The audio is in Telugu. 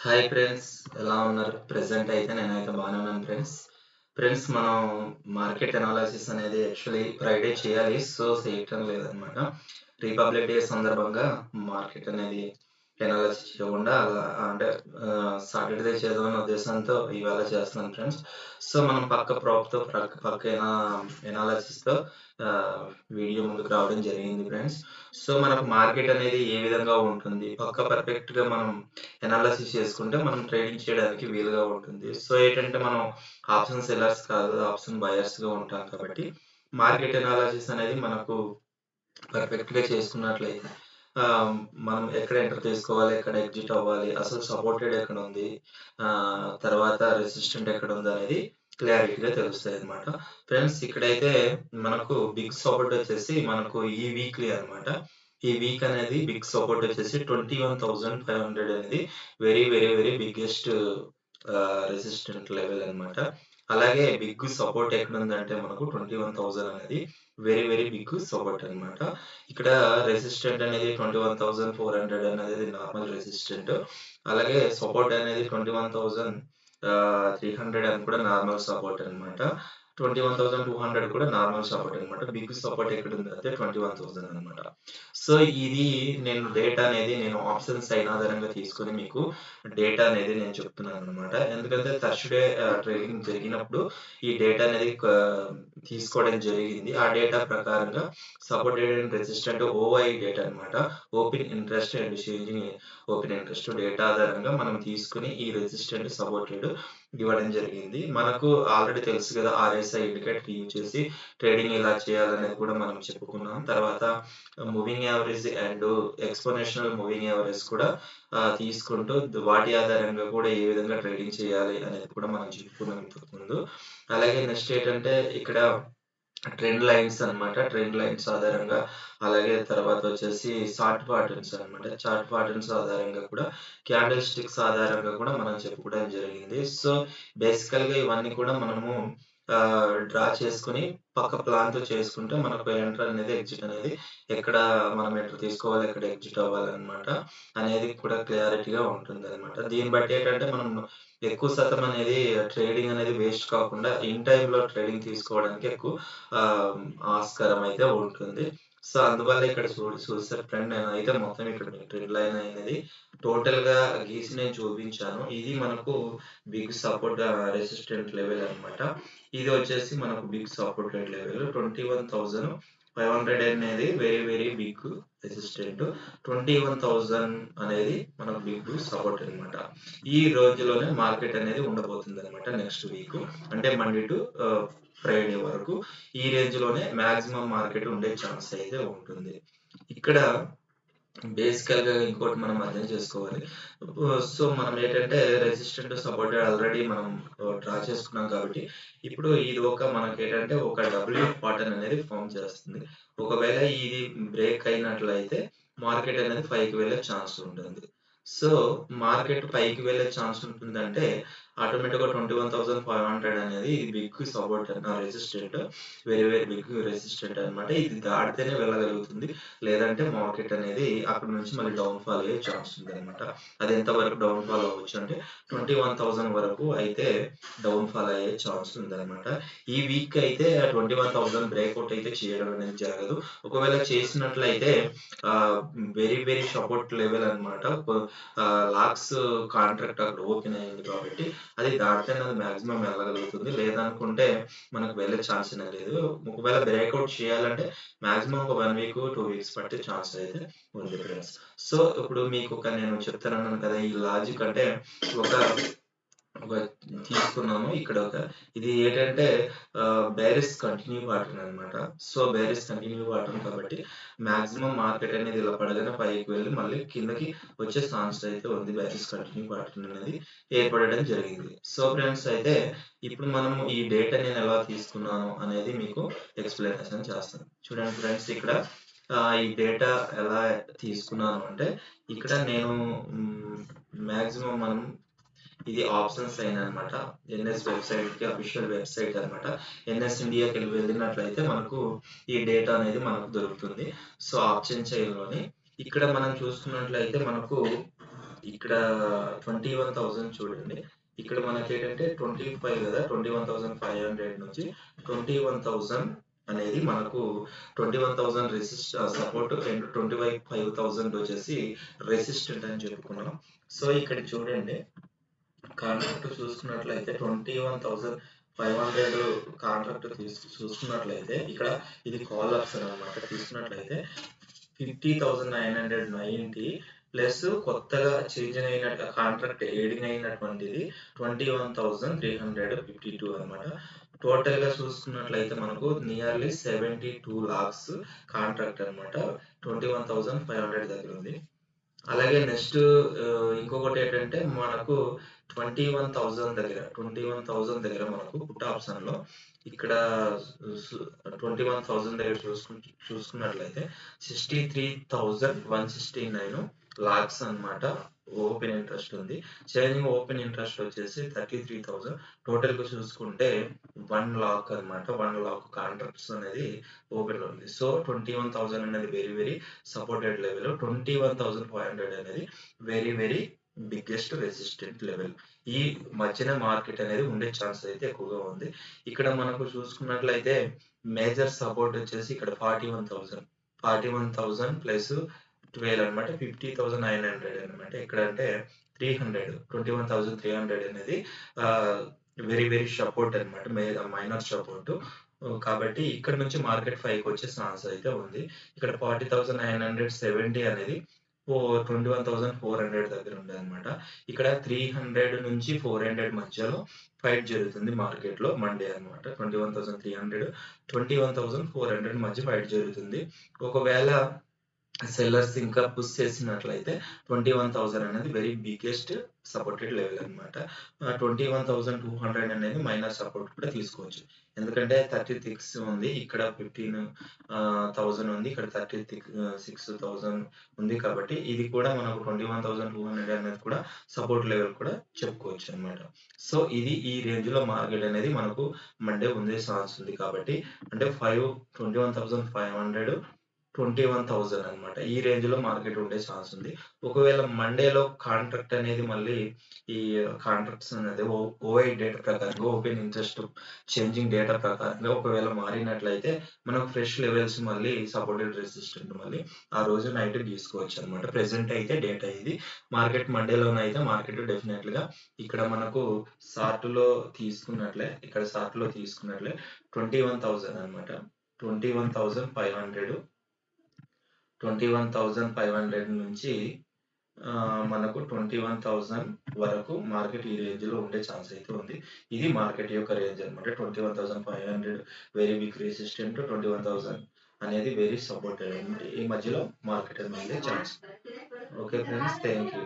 హాయ్ ఫ్రెండ్స్ ఎలా ఉన్నారు? ప్రెసెంట్ అయితే నేనైతే బాగానే ఉన్నాను ఫ్రెండ్స్ ఫ్రెండ్స్ మనం మార్కెట్ అనాలిసిస్ అనేది యాక్చువల్లీ ఫ్రైడే చేయాలి సో చేయటం లేదనమాట రిపబ్లిక్ డే సందర్భంగా మార్కెట్ అనేది అనాలిసిస్ చేయకుండా అలా అంటే సాటర్డే చేద్దామనే ఉద్దేశంతో ఇవాళ చేస్తున్నాను ఫ్రెండ్స్ సో మనం పక్క ప్రాప్తో పక్క ఎనాలసిస్తో వీడియో ముందుకు రావడం జరిగింది ఫ్రెండ్స్ సో మనకు మార్కెట్ అనేది ఏ విధంగా ఉంటుంది? పక్క పర్ఫెక్ట్గా మనం ఎనాలసిస్ చేసుకుంటే మనం ట్రేడింగ్ చేయడానికి వీలుగా ఉంటుంది. సో ఏంటంటే మనం ఆప్షన్ సెల్లర్స్ కాదు ఆప్షన్ బయర్స్గా ఉంటాం కాబట్టి మార్కెట్ ఎనాలసిస్ అనేది మనకు పర్ఫెక్ట్గా చేసుకున్నట్లయితే మనం ఎక్కడ ఎంటర్ చేసుకోవాలి ఎక్కడ ఎగ్జిట్ అవ్వాలి అసలు సపోర్టెడ్ ఎక్కడ ఉంది ఆ, తర్వాత రెసిస్టెంట్ ఎక్కడ ఉంది అనేది క్లారిటీగా తెలుస్తాయి అనమాట ఫ్రెండ్స్ ఇక్కడైతే మనకు బిగ్ సపోర్ట్ వచ్చేసి మనకు ఈ వీక్లీ అన్నమాట. ఈ వీక్ అనేది బిగ్ సపోర్ట్ వచ్చేసి twenty one thousand five hundred అనేది very very very biggest resistant level అనమాట అలాగే బిగ్ సపోర్ట్ ఎక్కడ ఉందంటే మనకు ట్వంటీ వన్ థౌజండ్ అనేది వెరీ వెరీ బిగ్ సపోర్ట్ అన్నమాట. ఇక్కడ రెసిస్టెంట్ అనేది twenty one thousand four hundred అనేది నార్మల్ రెసిస్టెంట్ అలాగే సపోర్ట్ అనేది twenty one thousand three hundred అని కూడా నార్మల్ సపోర్ట్ అన్నమాట. Twenty one thousand two hundred కూడా నార్మల్ సపోర్ట్ అనమాట బిగ్ సపోర్ట్ ఎక్కడ ఉంది అంటే ట్వంటీ వన్ థౌసండ్ అనమాట సో ఇది నేను డేటా అనేది నేను ఆప్షన్ సైన్ ఆధారంగా తీసుకొని మీకు డేటా అనేది నేను చెప్తున్నాను అనమాట ఎందుకంటే థర్స్డే ట్రేడింగ్ uh, జరిగినప్పుడు ఈ డేటా అనేది uh, తీసుకోవడం జరిగింది. ఆ డేటా ప్రకారంగా supported and resistant OI data అన్నమాట. Open interest and changing open interest data ఆధారంగా మనం తీసుకుని ఈ రెసిస్టెంట్ సపోర్టెడ్ ఇవ్వడం జరిగింది. మనకు ఆల్రెడీ తెలుసు కదా ఆర్ఎస్ఐ ఇండికేటర్ యూజ్ చేసి ట్రేడింగ్ ఎలా చేయాలనేది కూడా మనం చెప్పుకున్నాం. తర్వాత moving average and exponential moving average కూడా తీసుకుంటూ వాటి ఆధారంగా కూడా ఏ విధంగా ట్రేడింగ్ చేయాలి అనేది కూడా మనం చెప్పుకున్నాం ఇంతకు ముందు. అలాగే నెక్స్ట్ ఏంటంటే ఇక్కడ ట్రెండ్ లైన్స్ అన్నమాట. ట్రెండ్ లైన్స్ ఆధారంగా అలాగే తర్వాత వచ్చేసి షార్ట్ ప్యాటర్న్స్ అన్నమాట. చార్ట్ ప్యాటర్న్స్ ఆధారంగా కూడా క్యాండిల్ స్టిక్స్ ఆధారంగా కూడా మనం చెప్పుకోవడం జరిగింది. సో బేసికల్గా ఇవన్నీ కూడా మనము డ్రా చేసుకుని పక్క ప్లాన్తో చేసుకుంటే మనకు ఎంటర్ అనేది ఎగ్జిట్ అనేది ఎక్కడ మనం ఎంటర్ తీసుకోవాలి ఎక్కడ ఎగ్జిట్ అవ్వాలన్నమాట అనేది కూడా క్లారిటీగా ఉంటుంది అనమాట దీన్ని బట్టి ఏంటంటే మనం ఎక్కువ శాతం అనేది ట్రేడింగ్ అనేది వేస్ట్ కాకుండా ఇన్లో ట్రేడింగ్ తీసుకోవడానికి ఎక్కువ ఆస్కారం అయితే ఉంటుంది. సో అందువల్ల ఇక్కడ చూడు చూస్తే ఫ్రెండ్ నేను అయితే మొత్తం ఇక్కడ ట్రెండ్ లైన్ అనేది టోటల్గా గీసి నేను చూపించాను. ఇది మనకు బిగ్ సపోర్ట్ రెసిస్టెంట్ లెవెల్ అనమాట ఇది వచ్చేసి మనకు big supported level twenty one thousand five hundred అనేది very very big resistant twenty one thousand అనేది మనకు బిగ్ సపోర్ట్ అనమాట. ఈ రోజులోనే మార్కెట్ అనేది ఉండబోతుంది అనమాట నెక్స్ట్ వీక్ అంటే మండే టు ఫ్రైడే వరకు ఈ రేంజ్లోనే మాక్సిమం మార్కెట్ ఉండే ఛాన్స్ అయితే ఉంటుంది. ఇక్కడ బేసికల్గా ఇంకోటి మనం అర్థం చేసుకోవాలి. సో మనం ఏంటంటే రెసిస్టెంట్ సపోర్టెడ్ ఆల్రెడీ మనం డ్రా చేసుకున్నాం కాబట్టి ఇప్పుడు ఇది ఒక మనకి ఏంటంటే ఒక డబ్ల్యూ పాటర్న్ అనేది ఫామ్ చేస్తుంది. ఒకవేళ ఇది బ్రేక్ అయినట్లయితే మార్కెట్ అనేది పైకి వెళ్ళే ఛాన్స్ ఉంటుంది. సో మార్కెట్ పైకి వెళ్ళే ఛాన్స్ ఉంటుందంటే ఆటోమేటిక్గా twenty one thousand five hundred అనేది ఇది big support resistant very very big resistant అనమాట ఇది దాటితేనే వెళ్ళగలుగుతుంది. లేదంటే మార్కెట్ అనేది అక్కడ నుంచి మళ్ళీ డౌన్ ఫాల్ అయ్యే ఛాన్స్ ఉంది అనమాట అది ఎంత వరకు డౌన్ ఫాల్ అవ్వచ్చు అంటే ట్వంటీ వన్ థౌసండ్ వరకు అయితే డౌన్ ఫాల్ అయ్యే ఛాన్స్ ఉంది అనమాట ఈ వీక్ అయితే ట్వంటీ వన్ థౌసండ్ బ్రేక్అవుట్ అయితే చేయడం అనేది జరగదు. ఒకవేళ చేసినట్లయితే వెరీ వెరీ సపోర్ట్ లెవెల్ అనమాట లాక్స్ కాంట్రాక్ట్ అక్కడ ఓపెన్ అయింది కాబట్టి అది దాటితే అది మాక్సిమం వెళ్ళగలుగుతుంది. లేదనుకుంటే మనకు వెళ్ళే ఛాన్స్ అనేది లేదు. ఒకవేళ బ్రేక్అవుట్ చేయాలంటే మాక్సిమం ఒక వన్ వీక్ టూ వీక్స్ పట్టే ఛాన్స్ అయితే ఉంది ఫ్రెండ్స్ సో ఇప్పుడు మీకు ఒక నేను చెప్తానన్నాను కదా ఈ లాజిక్ అంటే ఒక ఒక తీసుకున్నాము. ఇక్కడ ఒక ఇది ఏంటంటే బేరిస్ కంటిన్యూ పాటర్న్ అన్నమాట. సో బేరిస్ కంటిన్యూ పాటర్న్ కాబట్టి మాక్సిమం మార్కెట్ అనేది ఇలా పడగానే పైకి వెళ్ళి మళ్ళీ కిందకి వచ్చే ఛాన్స్ అయితే ఉంది. బేరిస్ కంటిన్యూ పాటర్న్ అనేది ఏర్పడడం జరిగింది. సో ఫ్రెండ్స్ అయితే ఇప్పుడు మనం ఈ డేటా నేను ఎలా తీసుకున్నాను అనేది మీకు ఎక్స్ప్లెనేషన్ చేస్తాను. చూడండి ఫ్రెండ్స్ ఇక్కడ ఈ డేటా ఎలా తీసుకున్నాను అంటే ఇక్కడ నేను మాక్సిమం మనం ఇది ఆప్షన్స్ లైన్ అనమాట ఎన్ఎస్ వెబ్సైట్కి అఫీషియల్ వెబ్సైట్ అన్నమాట ఎన్ఎస్ ఇండియాకి వెళ్ళి వెళ్ళినట్లయితే మనకు ఈ డేటా అనేది మనకు దొరుకుతుంది సో ఆప్షన్ చైన్లోని ఇక్కడ మనం చూసుకున్నట్లయితే మనకు ఇక్కడ 21,000 చూడండి. ఇక్కడ మనకి ఏంటంటే ట్వంటీ ఫైవ్ కదా twenty one thousand five hundred నుంచి 21,000 అనేది మనకు 21,000 రెసిస్ట్ సపోర్ట్ అండ్ 25,000 వచ్చేసి రెసిస్టెంట్ అని చెప్పుకున్నాం. సో, ఇక్కడ చూడండి. కాంట్రాక్ట్ చూసుకున్నట్లయితే twenty one thousand five hundred contract చూసుకున్నట్లయితే ఇక్కడ ఇది కాల్ ఆప్షన్ అనమాట తీసుకున్నట్లయితే fifty thousand nine hundred ninety plus కొత్తగా చేంజ్ అయిన contract adding అయినటువంటిది twenty one thousand three hundred fifty two అనమాట టోటల్గా చూసుకున్నట్లయితే మనకు nearly seventy two lakhs contract అనమాట twenty one thousand five hundred దగ్గర ఉంది. అలాగే నెక్స్ట్ ఇంకొకటి ఏంటంటే మనకు ట్వంటీ వన్ థౌజండ్ దగ్గర ట్వంటీ వన్ థౌజండ్ దగ్గర మనకు పుట్ ఆప్షన్లో ఇక్కడ ట్వంటీ వన్ థౌజండ్ దగ్గర చూసుకుంటే చూసుకున్నట్లయితే sixty three thousand one sixty nine lakhs అన్నమాట. ఓపెన్ ఇంట్రెస్ట్ ఉంది. చేంజింగ్ ఓపెన్ ఇంట్రెస్ట్ వచ్చేసి థర్టీ త్రీ థౌజండ్ టోటల్గా చూసుకుంటే వన్ లాక్ అన్నమాట. వన్ లాక్ కాంట్రాక్ట్స్ అనేది ఓపెన్ ఉంది. సో, 21,000 అనేది వెరీ వెరీ సపోర్టెడ్ లెవెల్. 21,500 అనేది very very biggest resistant level. ఈ మధ్యన మార్కెట్ అనేది ఉండే ఛాన్స్ అయితే ఎక్కువగా ఉంది. ఇక్కడ మనకు చూసుకున్నట్లయితే మేజర్ సపోర్ట్ వచ్చేసి ఇక్కడ 41,000 41,000 ప్లస్ ట్వెల్వ్ అనమాట ఫిఫ్టీ థౌసండ్ నైన్ హండ్రెడ్ అనమాట ఇక్కడ అంటే three hundred twenty one thousand three hundred అనేది వెరీ వెరీ సపోర్ట్ అనమాట మైనర్ సపోర్ట్ కాబట్టి ఇక్కడ నుంచి మార్కెట్ ఫైవ్కి వచ్చే ఛాన్స్ అయితే ఉంది. ఇక్కడ forty thousand nine hundred seventy అనేది four twenty one thousand four hundred దగ్గర ఉండదు అనమాట ఇక్కడ త్రీ హండ్రెడ్ నుంచి ఫోర్ హండ్రెడ్ మధ్యలో ఫైట్ జరుగుతుంది మార్కెట్లో మండే అనమాట twenty one thousand three hundred twenty one thousand four hundred మధ్య ఫైట్ జరుగుతుంది. ఒకవేళ సెల్లర్స్ ఇంకా పుష్ చేసినట్లయితే 21,000 అనేది వెరీ బిగ్గెస్ట్ సపోర్టెడ్ లెవెల్ అన్నమాట. ఆహ్, 21,200 అనేది మైనర్ సపోర్ట్ కూడా తీసుకోవచ్చు. ఎందుకంటే 36 ఉంది. ఇక్కడ ఫిఫ్టీన్ థౌజండ్ ఉంది. ఇక్కడ 36,000 ఉంది కాబట్టి ఇది కూడా మనకు 21,200 అనేది కూడా సపోర్ట్ లెవెల్ కూడా చెప్పుకోవచ్చు అన్నమాట. సో, ఇది ఈ రేంజ్లో మార్కెట్ అనేది మనకు మండే ఉండే ఛాన్స్ ఉంది కాబట్టి అంటే ట్వంటీ వన్ థౌజండ్ అనమాట ఈ రేంజ్లో మార్కెట్ ఉండే ఛాన్స్ ఉంది. ఒకవేళ మండేలో కాంట్రాక్ట్ అనేది మళ్ళీ ఈ కాంట్రాక్ట్స్ అనేది ఓఐ డేటా ప్రకారంగా ఓపెన్ ఇంట్రెస్ట్ చేంజింగ్ డేటా ప్రకారంగా ఒకవేళ మారినట్లయితే మనకు ఫ్రెష్ లెవెల్స్ మళ్ళీ సపోర్టెడ్ రెసిస్టెంట్ మళ్ళీ ఆ రోజు నైట్ తీసుకోవచ్చు అనమాట ప్రెసెంట్ అయితే డేటా ఇది. మార్కెట్ మండేలోనైతే మార్కెట్ డెఫినెట్గా ఇక్కడ మనకు చార్ట్‌లో తీసుకున్నట్లే ఇక్కడ చార్ట్‌లో తీసుకున్నట్లే ట్వంటీ వన్ థౌసండ్ అనమాట twenty one thousand five hundred twenty one thousand five hundred నుంచి మనకు ట్వంటీ వన్ థౌజండ్ వరకు మార్కెట్ ఈ రేంజ్‌లో ఉండే ఛాన్స్ అయితే ఉంది. ఇది మార్కెట్ యొక్క రేంజ్ అనమాట twenty one thousand five hundred very big resistant 21,000 అనేది వెరీ సపోర్టెడ్ అనమాట ఈ మధ్యలో మార్కెట్ అనేది chance. Okay friends. Thank you.